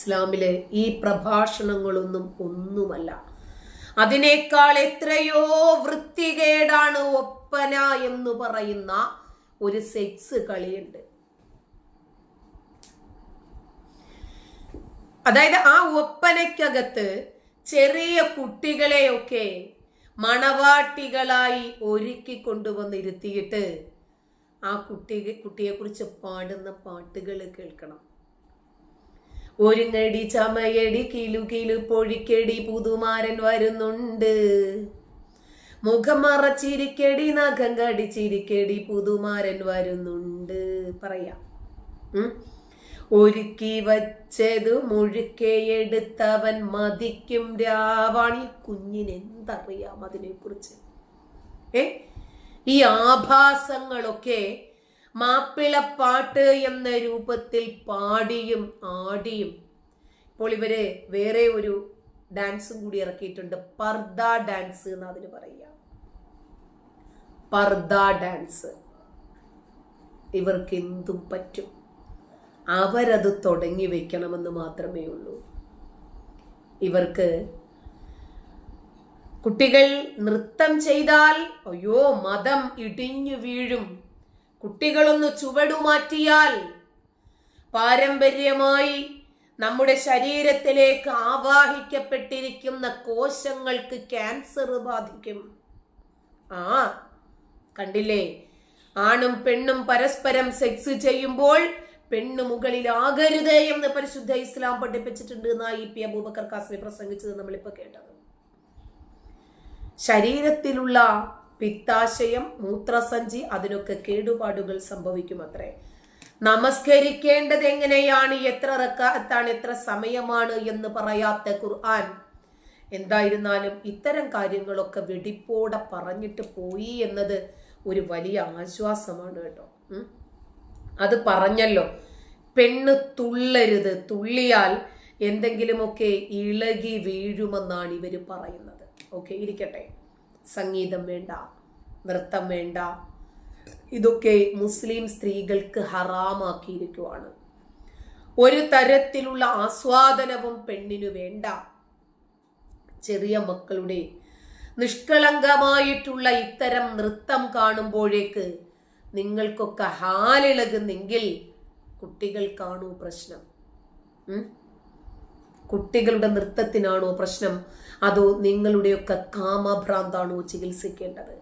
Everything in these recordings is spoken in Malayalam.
ഇസ്ലാമിലെ ഈ പ്രഭാഷണങ്ങളൊന്നും ഒന്നുമല്ല. അതിനേക്കാൾ എത്രയോ വൃത്തികേടാണ് ഒപ്പന എന്ന് പറയുന്ന ഒരു സെക്സ് കളിയുണ്ട്. അതായത് ആ ഒപ്പനയ്ക്കകത്ത് ചെറിയ കുട്ടികളെയൊക്കെ മണവാട്ടികളായി ഒരുക്കി കൊണ്ടുവന്നിരുത്തിയിട്ട് ആ കുട്ടി കുട്ടിയെക്കുറിച്ച് പാടുന്ന പാട്ടുകൾ കേൾക്കണം. ഒരുങ്ങടി ചമയടി കിലു കിലു പൊഴിക്കടി പുതുമാരൻ വരുന്നുണ്ട്. മുഖം മറച്ചിരിക്കടി നഖം കടിച്ചിരിക്കടി പുതുമാരൻ വരുന്നുണ്ട്. പറയാം. ഒരുക്കി വച്ചത് മുഴുക്കെയെടുത്തവൻ മതിക്കും രാവാണി. കുഞ്ഞിന് എന്തറിയാം അതിനെക്കുറിച്ച്? ഏ? ഈ ആഭാസങ്ങളൊക്കെ മാപ്പിളപ്പാട്ട് എന്ന രൂപത്തിൽ പാടിയും ആടിയും. ഇപ്പോൾ ഇവർ വേറെ ഒരു ഡാൻസും കൂടി ഇറക്കിയിട്ടുണ്ട്. പർദ ഡാൻസ് എന്ന് അതിന് പറയുക. പർദ ഡാൻസ്. ഇവർക്ക് എന്തും പറ്റും. അവരത് തുടങ്ങി വെക്കണമെന്ന് മാത്രമേ ഉള്ളൂ. ഇവർക്ക് കുട്ടികൾ നൃത്തം ചെയ്താൽ അയ്യോ മതം ഇടിഞ്ഞു വീഴും. കുട്ടികളൊന്ന് ചുവടുമാറ്റിയാൽ പാരമ്പര്യമായി നമ്മുടെ ശരീരത്തിലേക്ക് ആവാഹിക്കപ്പെട്ടിരിക്കുന്ന കോശങ്ങൾക്ക് ക്യാൻസർ ബാധിക്കും. ആ കണ്ടില്ലേ? ആണും പെണ്ണും പരസ്പരം സെക്സ് ചെയ്യുമ്പോൾ പെണ്ണ് മുകളിലാകരുത് എന്ന് പരിശുദ്ധ ഇസ്ലാം പഠിപ്പിച്ചിട്ടുണ്ട് എന്നാ ഇ പി അബൂബക്കർ കാസ്മി പ്രസംഗിച്ചത് നമ്മളിപ്പോ കേട്ടത്. ശരീരത്തിലുള്ള പിത്താശയം മൂത്രസഞ്ചി അതിനൊക്കെ കേടുപാടുകൾ സംഭവിക്കും അത്രേ നമസ്കരിക്കേണ്ടത് എങ്ങനെയാണ് എത്ര റക്കാത്താണ് എത്ര സമയമാണ് എന്ന് പറയാത്ത ഖുർആൻ? എന്തായിരുന്നാലും ഇത്തരം കാര്യങ്ങളൊക്കെ വെടിപ്പോടെ പറഞ്ഞിട്ട് പോയി എന്നത് ഒരു വലിയ ആശ്വാസമാണ് കേട്ടോ. അത് പറഞ്ഞല്ലോ പെണ്ണ് തുള്ളരുത് തുള്ളിയാൽ എന്തെങ്കിലുമൊക്കെ ഇളകി വീഴുമെന്നാണ് ഇവർ പറയുന്നത്. ഓക്കെ ഇരിക്കട്ടെ. സംഗീതം വേണ്ട നൃത്തം വേണ്ട. ഇതൊക്കെ മുസ്ലിം സ്ത്രീകൾക്ക് ഹറാമാക്കിയിരിക്കുവാണ്. ഒരു തരത്തിലുള്ള ആസ്വാദനവും പെണ്ണിനു വേണ്ട. ചെറിയ മക്കളുടെ നിഷ്കളങ്കമായിട്ടുള്ള ഇത്തരം നൃത്തം കാണുമ്പോഴേക്ക് നിങ്ങൾക്കൊക്കെ ഹാലിളകുന്നെങ്കിൽ കുട്ടികൾ കാണൂ പ്രശ്നം? കുട്ടികളുടെ നൃത്തത്തിനാണോ പ്രശ്നം? അതോ നിങ്ങളുടെയൊക്കെ കാമഭ്രാന്താണോ ചികിത്സിക്കേണ്ടത്?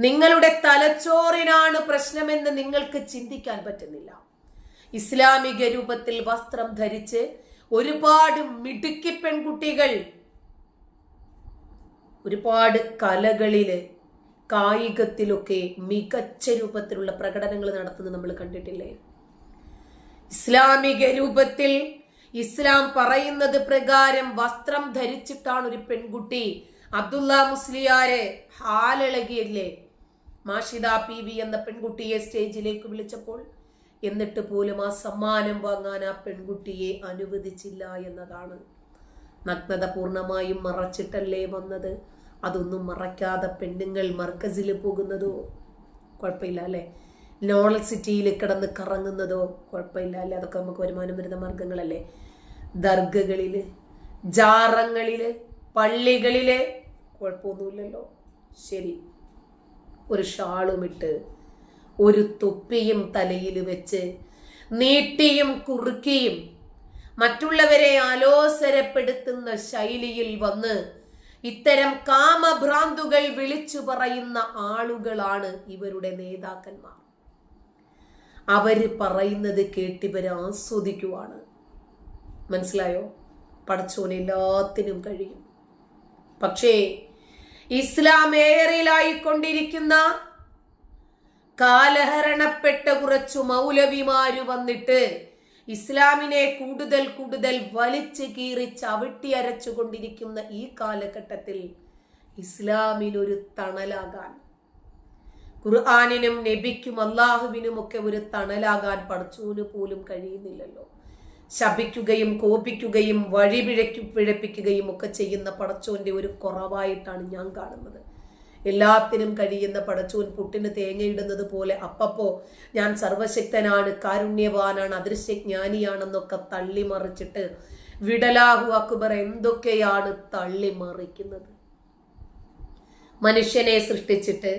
നിങ്ങളുടെ തലച്ചോറിനാണ് പ്രശ്നമെന്ന് നിങ്ങൾക്ക് ചിന്തിക്കാൻ പറ്റുന്നില്ല. ഇസ്ലാമിക രൂപത്തിൽ വസ്ത്രം ധരിച്ച് ഒരുപാട് മിടുക്കി പെൺകുട്ടികൾ ഒരുപാട് കലകളിൽ കായികത്തിലൊക്കെ മികച്ച രൂപത്തിലുള്ള പ്രകടനങ്ങൾ നടത്തുന്നത് നമ്മൾ കണ്ടിട്ടില്ലേ? ഇസ്ലാമിക രൂപത്തിൽ ഇസ്ലാം പറയുന്നത് പ്രകാരം വസ്ത്രം ധരിച്ചിട്ടാണ് ഒരു പെൺകുട്ടി. അബ്ദുല്ല മുസ്ലിയാരെ ഹാലിളകിയല്ലേ? മാഷിദ പി വി എന്ന പെൺകുട്ടിയെ സ്റ്റേജിലേക്ക് വിളിച്ചപ്പോൾ എന്നിട്ട് പോലും ആ സമ്മാനം വാങ്ങാൻ ആ പെൺകുട്ടിയെ അനുവദിച്ചില്ല എന്നതാണ്. നഗ്നത പൂർണമായും മറച്ചിട്ടല്ലേ വന്നത്? അതൊന്നും മറയ്ക്കാതെ പെണ്ണുങ്ങൾ മർക്കസിൽ പോകുന്നതോ? കുഴപ്പമില്ല അല്ലേ? നോളൽ സിറ്റിയിൽ കിടന്ന് കറങ്ങുന്നതോ? കുഴപ്പമില്ല അല്ലേ? അതൊക്കെ നമുക്ക് വരുമാനം വരുന്ന മാർഗങ്ങളല്ലേ? ദർഗകളിൽ ജാറങ്ങളിൽ പള്ളികളിൽ. കുഴപ്പമൊന്നുമില്ലല്ലോ. ശരി. ഒരു ഷാളുമിട്ട് ഒരു തൊപ്പിയും തലയിൽ വെച്ച് നീട്ടിയും കുറുക്കിയും മറ്റുള്ളവരെ ആലോസരപ്പെടുത്തുന്ന ശൈലിയിൽ വന്ന് ഇത്തരം കാമഭ്രാന്തുകൾ വിളിച്ചു പറയുന്ന ആളുകളാണ് ഇവരുടെ നേതാക്കന്മാർ. അവർ പറയുന്നത് കേട്ടിവർ ആസ്വദിക്കുവാണ്. മനസ്സിലായോ? പടച്ചോൻ എല്ലാത്തിനും കഴിയും. പക്ഷേ ഇസ്ലാം ഏറിലായിക്കൊണ്ടിരിക്കുന്ന കാലഹരണപ്പെട്ട കുറച്ചു മൗലവിമാര് വന്നിട്ട് ഇസ്ലാമിനെ കൂടുതൽ കൂടുതൽ വലിച്ചു കീറി ചവിട്ടി അരച്ചുകൊണ്ടിരിക്കുന്ന ഈ കാലഘട്ടത്തിൽ ഇസ്ലാമിനൊരു തണലാകാൻ ഖുർആാനിനും നബിക്കും അള്ളാഹുവിനും ഒക്കെ ഒരു തണലാകാൻ പഠിച്ചൂന് പോലും കഴിയുന്നില്ലല്ലോ. ശപിക്കുകയും കോപിക്കുകയും വഴി പിഴയ്ക്കു പിഴപ്പിക്കുകയും ഒക്കെ ചെയ്യുന്ന പടച്ചോന്റെ ഒരു കുറവായിട്ടാണ് ഞാൻ കാണുന്നത്. എല്ലാത്തിനും കഴിയുന്ന പടച്ചോൻ പുട്ടിന് തേങ്ങയിടുന്നത് പോലെ അപ്പപ്പോ ഞാൻ സർവശക്തനാണ് കാരുണ്യവാനാണ് അദൃശ്യജ്ഞാനിയാണെന്നൊക്കെ തള്ളിമറിച്ചിട്ട് വിടലാഹു അക്ബർ എന്തൊക്കെയാണ് തള്ളിമറിക്കുന്നത്? മനുഷ്യനെ സൃഷ്ടിച്ചിട്ട്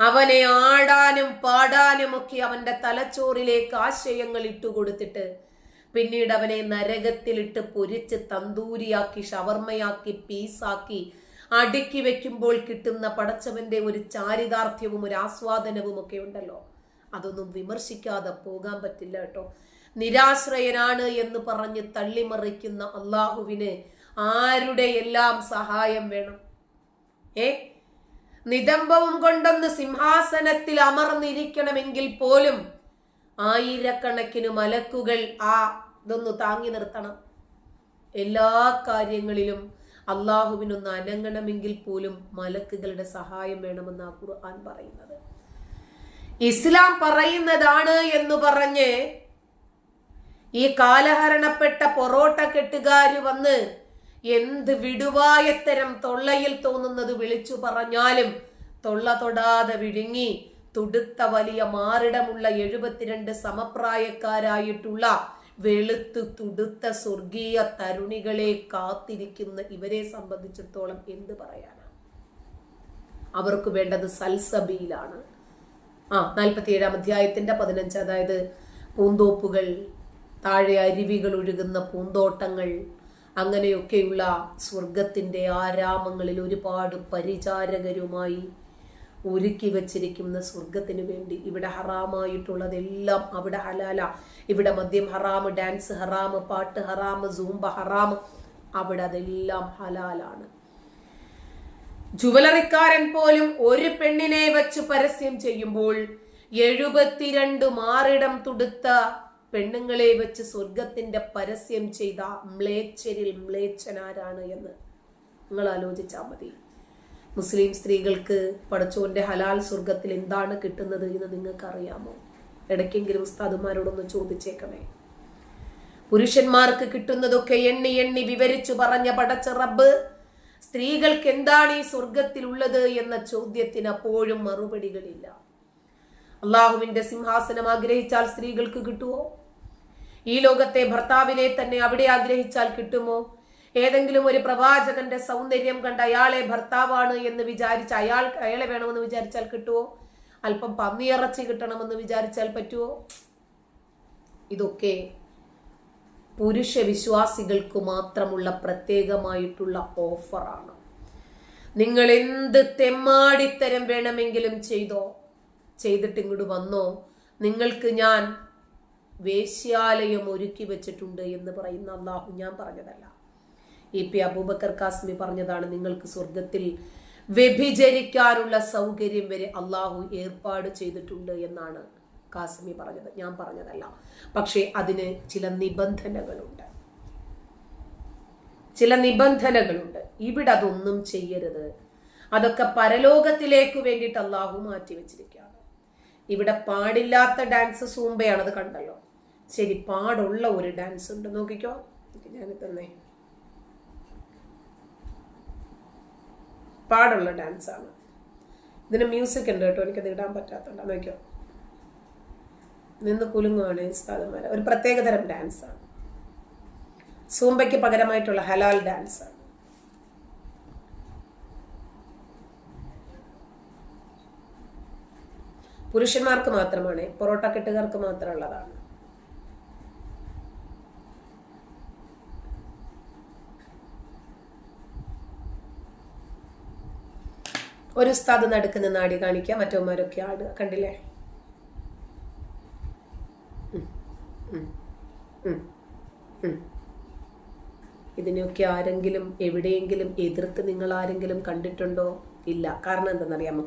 അവനെ ആടാനും പാടാനും ഒക്കെ അവന്റെ തലച്ചോറിലേക്ക് ആശയങ്ങൾ ഇട്ടുകൊടുത്തിട്ട് പിന്നീട് അവനെ നരകത്തിലിട്ട് പൊരിച്ച് തന്തൂരിയാക്കി ഷവർമ്മയാക്കി പീസാക്കി അടുക്കി വെക്കുമ്പോൾ കിട്ടുന്ന പടച്ചവന്റെ ഒരു ചാരിതാർത്ഥ്യവും ഒരു ആസ്വാദനവും ഒക്കെ ഉണ്ടല്ലോ. അതൊന്നും വിമർശിക്കാതെ പോകാൻ പറ്റില്ല കേട്ടോ. നിരാശ്രയനാണ് എന്ന് പറഞ്ഞ് തള്ളിമറിക്കുന്ന അള്ളാഹുവിന് ആരുടെ എല്ലാം സഹായം വേണം? ഏ? നിതംബവും കൊണ്ടൊന്ന് സിംഹാസനത്തിൽ അമർന്നിരിക്കണമെങ്കിൽ പോലും ആയിരക്കണക്കിന് മലക്കുകൾ ആ ഇതൊന്ന് താങ്ങി നിർത്തണം. എല്ലാ കാര്യങ്ങളിലും അള്ളാഹുവിനൊന്ന് അനങ്ങണമെങ്കിൽ പോലും മലക്കുകളുടെ സഹായം വേണമെന്ന് ഖുർആൻ പറയുന്നത്. ഇസ്ലാം പറയുന്നതാണ് എന്ന് പറഞ്ഞ് ഈ കാലഹരണപ്പെട്ട പൊറോട്ട കെട്ടുകാര് വന്ന് എന്ത് വിടുവായത്തരം തൊള്ളയിൽ തോന്നുന്നത് വിളിച്ചു പറഞ്ഞാലും തൊള്ള തൊടാതെ വിഴുങ്ങി തുടുത്ത വലിയ മാറിടമുള്ള എഴുപത്തിരണ്ട് സമപ്രായക്കാരായിട്ടുള്ള വെളുത്ത് തുടുത്ത സ്വർഗീയ തരുണികളെ കാത്തിരിക്കുന്ന ഇവരെ സംബന്ധിച്ചിടത്തോളം എന്ത് പറയാനാണ് അവർക്ക് വേണ്ടത് സൽസബിയിലാണ് ആ നാൽപ്പത്തി ഏഴാം അധ്യായത്തിന്റെ പതിനഞ്ച് അതായത് പൂന്തോപ്പുകൾ താഴെ അരുവികൾ ഒഴുകുന്ന പൂന്തോട്ടങ്ങൾ അങ്ങനെയൊക്കെയുള്ള സ്വർഗത്തിന്റെ ആരാമങ്ങളിൽ ഒരുപാട് പരിചാരകരുമായി ഒരുക്കി വച്ചിരിക്കുന്ന സ്വർഗത്തിന് വേണ്ടി ഇവിടെ ഹറാമായിട്ടുള്ളതെല്ലാം അവിടെ ഹലാല. ഇവിടെ മദ്യം ഹറാമ് ഡാൻസ് ഹറാമ് പാട്ട് ഹറാമ് സൂംബ ഹറാമ് അവിടെ അതെല്ലാം ഹലാലാണ്. ജുവലറിക്കാരൻ പോലും ഒരു പെണ്ണിനെ വെച്ച് പരസ്യം ചെയ്യുമ്പോൾ എഴുപത്തിരണ്ട് മാറിടം തുടുത്ത പെണ്ണുങ്ങളെ വെച്ച് സ്വർഗത്തിന്റെ പരസ്യം ചെയ്ത മ്ലേച്ഛരിൽ മ്ലേച്ഛനാരാണ് എന്ന് നിങ്ങൾ ആലോചിച്ചാൽ മതി. മുസ്ലിം സ്ത്രീകൾക്ക് പടച്ചോന്റെ ഹലാൽ സ്വർഗത്തിൽ എന്താണ് കിട്ടുന്നത് എന്ന് നിങ്ങൾക്ക് അറിയാമോ ഇടയ്ക്കെങ്കിലും ഉസ്താദുമാരോടൊന്ന് ചോദിച്ചേക്കണേ. പുരുഷന്മാർക്ക് കിട്ടുന്നതൊക്കെ എണ്ണി എണ്ണി വിവരിച്ചു പറഞ്ഞ പടച്ച റബ്ബ് സ്ത്രീകൾക്ക് എന്താണ് ഈ സ്വർഗത്തിലുള്ളത് എന്ന ചോദ്യത്തിന് അപ്പോഴും മറുപടികളില്ല. അള്ളാഹുവിന്റെ സിംഹാസനം ആഗ്രഹിച്ചാൽ സ്ത്രീകൾക്ക് കിട്ടുമോ ഈ ലോകത്തെ ഭർത്താവിനെ തന്നെ അവിടെ ആഗ്രഹിച്ചാൽ കിട്ടുമോ? ഏതെങ്കിലും ഒരു പ്രവാചകന്റെ സൗന്ദര്യം കണ്ട് അയാളെ ഭർത്താവാണ് എന്ന് വിചാരിച്ച് അയാൾ അയാളെ വേണമെന്ന് വിചാരിച്ചാൽ കിട്ടുമോ അല്പം പന്നിയിറച്ചി കിട്ടണമെന്ന് വിചാരിച്ചാൽ പറ്റുമോ ഇതൊക്കെ പുരുഷ വിശ്വാസികൾക്ക് മാത്രമുള്ള പ്രത്യേകമായിട്ടുള്ള ഓഫറാണ്. നിങ്ങൾ എന്ത് തെമ്മാടിത്തരം വേണമെങ്കിലും ചെയ്തോ? ചെയ്തിട്ട് ഇങ്ങോട്ട് വന്നോ? നിങ്ങൾക്ക് ഞാൻ വേശ്യാലയം ഒരുക്കി വെച്ചിട്ടുണ്ട് എന്ന് പറയുന്ന അള്ളാഹു ഞാൻ പറഞ്ഞതല്ല. ഇ പി അബൂബക്കർ കാസ്മി പറഞ്ഞതാണ് നിങ്ങൾക്ക് സ്വർഗത്തിൽ വ്യഭിചരിക്കാനുള്ള സൗകര്യം വരെ അള്ളാഹു ഏർപ്പാട് ചെയ്തിട്ടുണ്ട് എന്നാണ് കാസ്മി പറഞ്ഞത്. ഞാൻ പറഞ്ഞതല്ല. പക്ഷേ അതിന് ചില നിബന്ധനകളുണ്ട്. ചില നിബന്ധനകളുണ്ട്. ഇവിടെ അതൊന്നും ചെയ്യരുത്. അതൊക്കെ പരലോകത്തിലേക്ക് വേണ്ടിയിട്ട് അള്ളാഹു മാറ്റി വെച്ചിരിക്കുകയാണ് ഇവിടെ പാടില്ലാത്ത ഡാൻസ് സൂമ്പയാണ് അത് കണ്ടല്ലോ. ശരി പാടുള്ള ഒരു ഡാൻസ് ഉണ്ട്. നോക്കിക്കോ. ഞാൻ തന്നെ പാടുള്ള ആണ് ഇതിന് മ്യൂസിക് ഉണ്ട് കേട്ടോ എനിക്കത് ഇടാൻ പറ്റാത്തതുകൊണ്ട് നോക്കിയോ? നിന്ന് കുലുങ്ങുകയാണ് ഉസ്താദന്മാരെ. ഒരു പ്രത്യേകതരം ഡാൻസ് ആണ് സൂമ്പയ്ക്ക് പകരമായിട്ടുള്ള ഹലാൽ ഡാൻസ് ആണ് പുരുഷന്മാർക്ക് മാത്രമാണ് പൊറോട്ട കെട്ടുകാർക്ക് മാത്രമുള്ളതാണ്. ഒരു ഉസ്താദ് നടക്കുന്ന നാടി കാണിക്കുക മറ്റവന്മാരൊക്കെ ആടുക കണ്ടില്ലേ. ഇതിനെയൊക്കെ ആരെങ്കിലും എവിടെയെങ്കിലും എതിർത്ത് നിങ്ങൾ ആരെങ്കിലും കണ്ടിട്ടുണ്ടോ? ഇല്ല. കാരണം എന്തെന്നറിയാമോ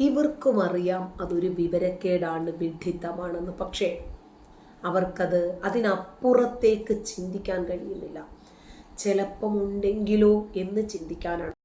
ഇവർക്കും അറിയാം അതൊരു വിവരക്കേടാണ് വിഡിത്തമാണെന്ന് പക്ഷേ അവർക്കത് അതിനപ്പുറത്തേക്ക് ചിന്തിക്കാൻ കഴിയുന്നില്ല. ചിലപ്പം ഉണ്ടെങ്കിലോ എന്ന് ചിന്തിക്കാനാണ്.